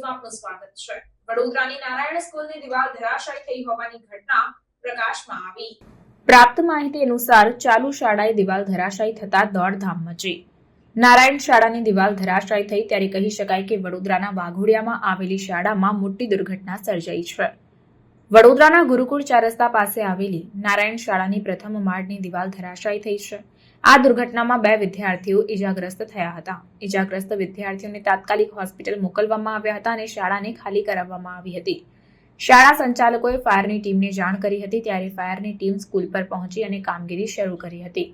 ન્યૂઝમાં આપનું સ્વાગત છે. વડોદરાની નારાયણ સ્કૂલની દિવાલ ધરાશાયી થઈ હોવાની ઘટના પ્રકાશમાં આવી. પ્રાપ્ત માહિતી અનુસાર ચાલુ શાળાએ દિવાલ ધરાશાયી થતા દોડધામ મચી. નારાયણ શાળાની દિવાલ ધરાશાયી થઈ ત્યારે કહી શકાય કે વડોદરાના વાઘોડિયામાં આવેલી શાળામાં મોટી દુર્ઘટના સર્જાઈ છે. વડોદરાના ગુરુકુળ ચાર રસ્તા પાસે આવેલી નારાયણ શાળાની પ્રથમ માળની દિવાલ ધરાશાયી થઈ છે. આ દુર્ઘટનામાં બે વિદ્યાર્થીઓ ઇજાગ્રસ્ત થયા હતા. ઇજાગ્રસ્ત વિદ્યાર્થીઓને તાત્કાલિક હોસ્પિટલ મોકલવામાં આવ્યા હતા અને શાળાને ખાલી કરાવવામાં આવી હતી. શાળા સંચાલકોએ ફાયરની ટીમને જાણ કરી હતી ત્યારે ફાયરની ટીમ સ્કૂલ પર પહોંચી અને કામગીરી શરૂ કરી હતી.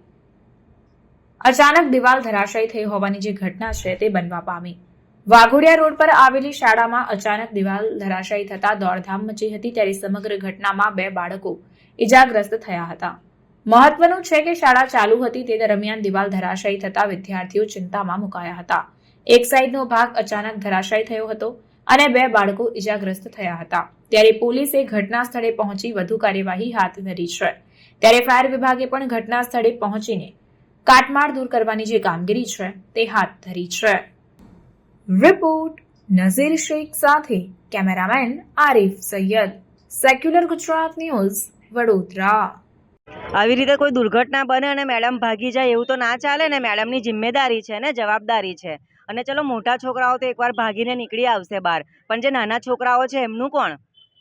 અચાનક દિવાલ ધરાશાયી થઈ હોવાની જે ઘટના છે તે બનવા પામી. વાઘોડિયા રોડ પર આવેલી શાળામાં અચાનક દિવાલ ધરાશાયી થતા દોડધામ મચી હતી ત્યારે સમગ્ર ઘટનામાં બે બાળકો ઇજાગ્રસ્ત થયા હતા. મહત્વનું છે કે શાળા ચાલુ હતી તે દરમિયાન દિવાલ ધરાશાયી થતા વિદ્યાર્થીઓ ચિંતામાં મુકાયા હતા. એક સાઈડનો ભાગ અચાનક ધરાશાયી થયો હતો અને બે બાળકો ઇજાગ્રસ્ત થયા હતા. ત્યારે પોલીસે ઘટના સ્થળે પહોંચી વધુ કાર્યવાહી હાથ ધરી છે. ત્યારે ફાયર વિભાગે પણ ઘટના સ્થળે પહોંચીને કાટમાળ દૂર કરવાની જે કામગીરી છે તે હાથ ધરી છે. રિપોર્ટ નઝીર શેખ સાથે cameraman Arif Sayyed. Secular Gujarat news Vadodara. આવી રીતે કોઈ દુર્ઘટના બને અને મેડમ ભાગી જાય એવું તો ના ચાલે ને મેડમની જિમ્મેદારી છે ને જવાબદારી છે. અને ચલો મોટા છોકરાઓ તો એકવાર ભાગીને નીકળી આવશે બહાર. પણ જે નાના છોકરાઓ છે એમનું કોણ?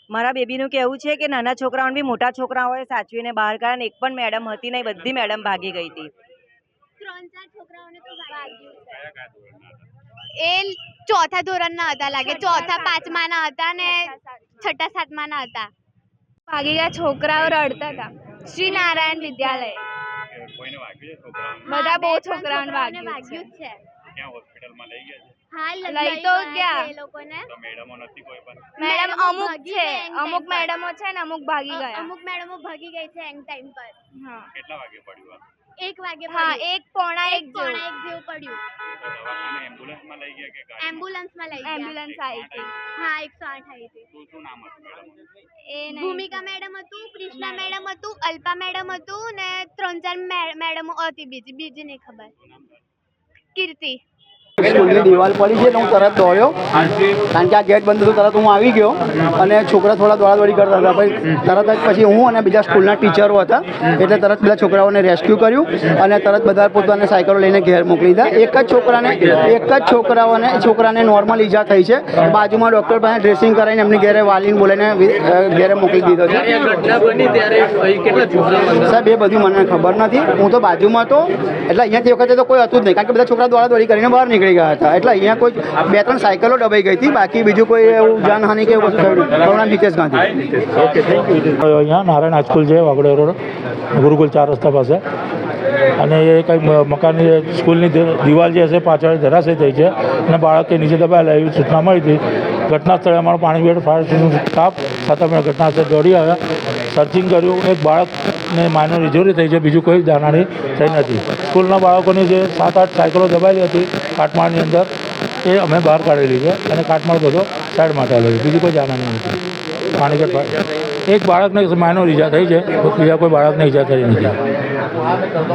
મારા બેબીનું કહેવું છે કે નાના છોકરાઓને બી મોટા છોકરાઓએ સાચવીને બહાર કાઢ્યા એક પણ મેડમ હતી નહીં બધી મેડમ ભાગી ગઈ હતી. એ ચોથા ધોરણના હતા લાગે ચોથા પાંચમાના હતા ને છઠ્ઠા સાતમાના હતા. ભાગી ગયા છોકરાઓ રડતા હતા. શ્રી નારાયણ વિદ્યાલય બધા બહુ છોકરાઓને વાગ્યું છે. લઈ છે? હા લઈ તો ગયા મેડમો નથી કોઈ પણ? મેડમ અમુક છે અમુક મેડમો છે ને અમુક ભાગી ગયા. અમુક મેડમો ભાગી ગઈ છે એન્ડ ટાઈમ પર. હા. કેટલા વાગે પડ્યું આ? એક વાગે હા એક પોણા એક પોણા એક જેવું પડ્યું. એમ્બ્યુલન્સમાં લઈ ગયા કે ગાડીમાં? એમ્બ્યુલન્સમાં લઈ ગયા. એમ્બ્યુલન્સ આવી હતી. હા એકસો આઠ આવી હતી. એ ભૂમિકા મેડમ હતું કૃષ્ણા મેડમ હતું અલ્પા મેડમ હતું ને ત્રણ ચાર મેડમો હતી બીજી બીજી નહીં ખબર. કીર્તિ. સ્કૂલની દિવાલ પડી છે એટલે હું તરત દોડ્યો. કારણ કે આ ગેટ બંધ હતું તરત હું આવી ગયો. અને છોકરા થોડા દોડાદોડી કરતા હતા. પછી તરત જ પછી હું અને બીજા સ્કૂલના ટીચરો હતા. એટલે તરત બધા છોકરાઓને રેસ્ક્યુ કર્યું અને તરત બધા પોતાને સાયકલો લઈને ઘેર મોકલી દીધા. એક જ છોકરાને એક જ છોકરાઓને છોકરાને નોર્મલ ઈજા થઈ છે. બાજુમાં ડૉક્ટર પાસે ડ્રેસિંગ કરાવીને એમની ઘેરે વાલીને બોલાવીને ઘેરે મોકલી દીધો છે. સાહેબ એ બધું મને ખબર નથી. હું તો બાજુમાં હતો. એટલે અહીંયા તે વખતે તો કોઈ હતું જ નહીં. કારણ કે બધા છોકરા દોડા દોડી કરીને બહાર નીકળી ગયા હતા. એટલે અહીંયા કોઈ બે ત્રણ સાયકલો દબાઈ ગઈ હતી. બાકી બીજું કોઈ એવું જાનહાનિ કે એવું કશું થયું Nitesh Gandhi. Okay thank you અહીંયા નારાયણ હાઈસ્કૂલ છે, વાગડે રોડ. ગુરુકુલ ચાર રસ્તા પાસે. અને એ કંઈ મકાનની સ્કૂલની દિવાલ જે છે પાછળ ધરાશય થઈ છે. અને બાળકે નીચે દબાયેલા એવી સૂચના મળી હતી. ઘટના સ્થળે અમારો પાણીગેટ ફાયર સ્ટેશન સ્ટાફ સાથે અમે ઘટના સ્થળે દોડી આવ્યા. સર્ચિંગ કર્યું. એક બાળકને માઇનર ઇન્જરી થઈ છે, બીજું કોઈ જાનહાની થઈ નથી. સ્કૂલના બાળકોની જે સાત આઠ સાયકલો દબાયેલી હતી કાટમાળની અંદર, એ અમે બહાર કાઢેલી છે અને કાટમાળ બધો સાઈડ માટે આવેલો છે. બીજી કોઈ જાનહાની નથી. ફાયર એક બાળકને માઇનર ઈજા થઈ છે બીજા કોઈ બાળકને ઈજા થઈ નથી.